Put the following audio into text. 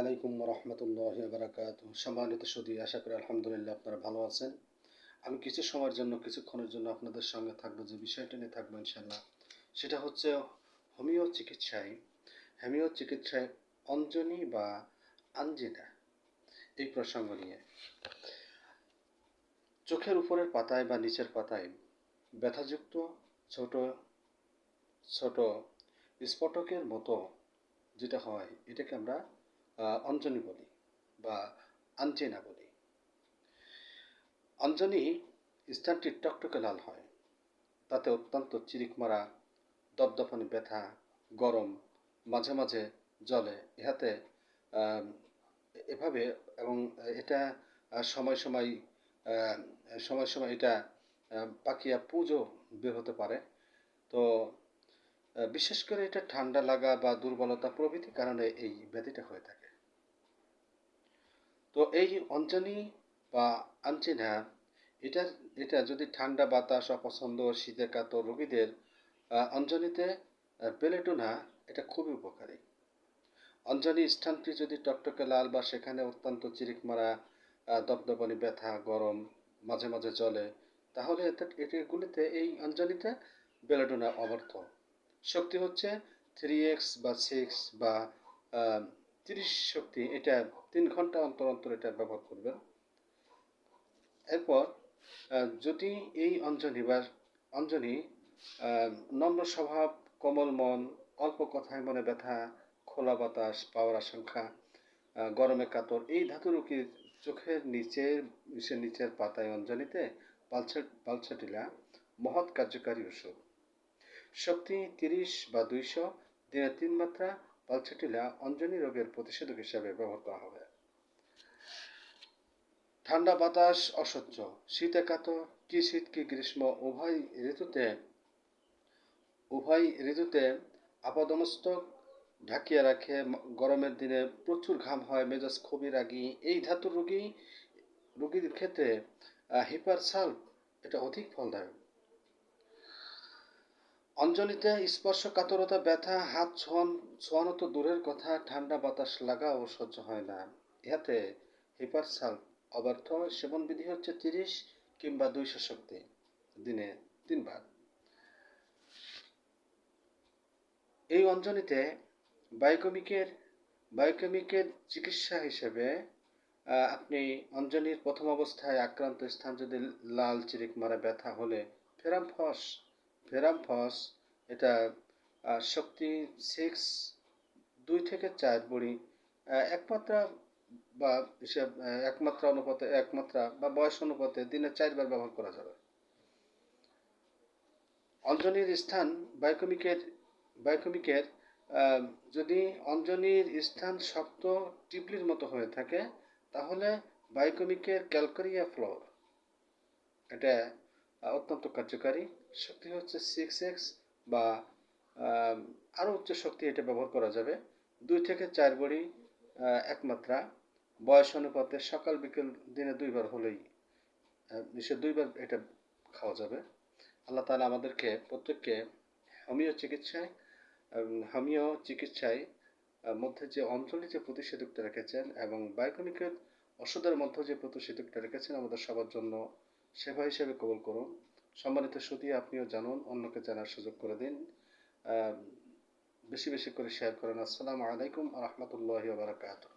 আলাইকুম রহমতুল্লাহ বারাকাত সম্মানিত আশা করি আলহামদুলিল্লাহ আপনারা ভালো আছেন। আমি কিছু সময়ের জন্য কিছুক্ষণের জন্য আপনাদের সঙ্গে থাকব, যে বিষয়টা নিয়ে থাকব ইনশাল্লাহ সেটা হচ্ছে হোমিও চিকিৎসায় হোমিও চিকিৎসায় অঞ্জনি বা আঞ্জিনা, এই প্রসঙ্গ নিয়ে। চোখের উপরের পাতায় বা নিচের পাতায় ব্যথাযুক্ত ছোট ছোট স্ফটকের মতো যেটা হয়, এটাকে আমরা অঞ্জনি বলি বা আঞ্জেনা বলি। অঞ্জনি স্থানটি টকটকে লাল হয়। তাতে অত্যন্ত চিরিক মারা দপদপানি ব্যথা, গরম, মাঝে মাঝে জলে ইহাতে এভাবে এবং এটা সময় সময় সময় সময় এটা পাকিয়া পুজো বের হতে পারে। তো বিশেষ করে এটা ঠান্ডা লাগা বা দুর্বলতা প্রভৃতি কারণে এই ব্যাধিটা হয়ে থাকে। তো এই অঞ্জনি বা আঞ্জিনা এটা এটা যদি ঠান্ডা বাতাস, অপছন্দ শীতে কাতর রোগীদের অঞ্জনিতে পেলেটুনা এটা খুবই উপকারী। অঞ্জনি স্থানটি যদি টকটকে লাল বা সেখানে অত্যন্ত চিরিক মারা দপদপানি, ব্যথা, গরম মাঝে মাঝে জলে তাহলে এটিগুলিতে, এই অঞ্জনিতে বেলেডোনা অবর্থ। শক্তি হচ্ছে থ্রি এক্স বা সিক্স বা তিরিশ শক্তি, এটা তিন ঘণ্টা অন্তর অন্তর এটা ব্যবহার করবেন। এরপর যদি এই অঞ্জনি বা অঞ্জনি নম্র স্বভাব, কোমল মন, অল্প কথায় মনে ব্যথা, খোলা বাতাস, পাওয়ার আশঙ্কা গরমে কাতর, এই ধাতু রোগীর চোখের নিচের নিচের নিচের পাতায় অঞ্জনিতে পালসা পালসাটিলা মহৎ কার্যকারী ওষুধ। শক্তি তিরিশ বা দুইশো, দিনে তিন মাত্রা পালসাটিলা অঞ্জনি রোগের প্রতিষেধক হিসাবে ব্যবহার করা হবে। ঠান্ডা বাতাস অসহ্য, শীত একাত কি শীত, কি গ্রীষ্ম, উভয় ঋতুতে উভয় ঋতুতে আপাদমস্তক ঢাকিয়ে রাখে। গরমের দিনে প্রচুর ঘাম হয়, মেজাজ খুবই রাগী। এই ধাতুর রোগী, রোগীর ক্ষেত্রে হিপার সাল্প এটা অধিক ফলদায়ক। অঞ্জলিতে স্পর্শ কাতরতা ব্যথা, হাত ছোঁয়ান, ছোঁয়ানো তো দূরের কথা, ঠান্ডা বাতাস লাগাও সহ্য হয় না। ইহাতে হিপার সাল্প অবার্থ সেবন বিধি হচ্ছে তিরিশ কিংবা দুইশো শক্তি, দিনে তিনবার। এই অঞ্জনিতে বায়োকেমিকের বায়োকেমিকের চিকিৎসা হিসেবে আপনি অঞ্জনির প্রথম অবস্থায় আক্রান্ত স্থান যদি লাল, চিরিক মারা ব্যথা হলে ফেরামফস ফেরামফস এটা শক্তি সিক্স দুই থেকে চার বড়ি একমাত্রা বা হিসাব একমাত্রা অনুপাতে, একমাত্রা বা বয়স অনুপাতে দিনে চারবার ব্যবহার করা যাবে। অঞ্জনির স্থান বায়োকেমিকের বায়োকেমিকের যদি অঞ্জনির স্থান শক্ত টিপলির মতো হয়ে থাকে, তাহলে বায়োকেমিকের ক্যালকারিয়া ফ্লোর, এটা অত্যন্ত কার্যকারী। শক্তি হচ্ছে সিক্স এক্স বা আরও উচ্চ শক্তি এটা ব্যবহার করা যাবে। দুই থেকে চার বড়ি একমাত্রা। বয়স অনুপাতে সকাল, বিকেল, দিনে দুইবার হলেই সে দুইবার এটা খাওয়া যাবে। আল্লাহ তাআলা আমাদেরকে, প্রত্যেককে হোমিও চিকিৎসায় হোমিও চিকিৎসায় মধ্যে যে অঞ্চলে যে প্রতিষেধকটা রেখেছেন এবং বায়োকনিকের ওষুধের মধ্যে যে প্রতিষেধকটা রেখেছেন, আমাদের সবার জন্য সেবা হিসেবে কবুল করুন। সম্মানিত শ্রুতি, আপনিও জানুন, অন্যকে জানার সুযোগ করে দিন। বেশি বেশি করে শেয়ার করেন। আসসালামু আলাইকুম রহমতুল্লাহ বারাকাতুহ।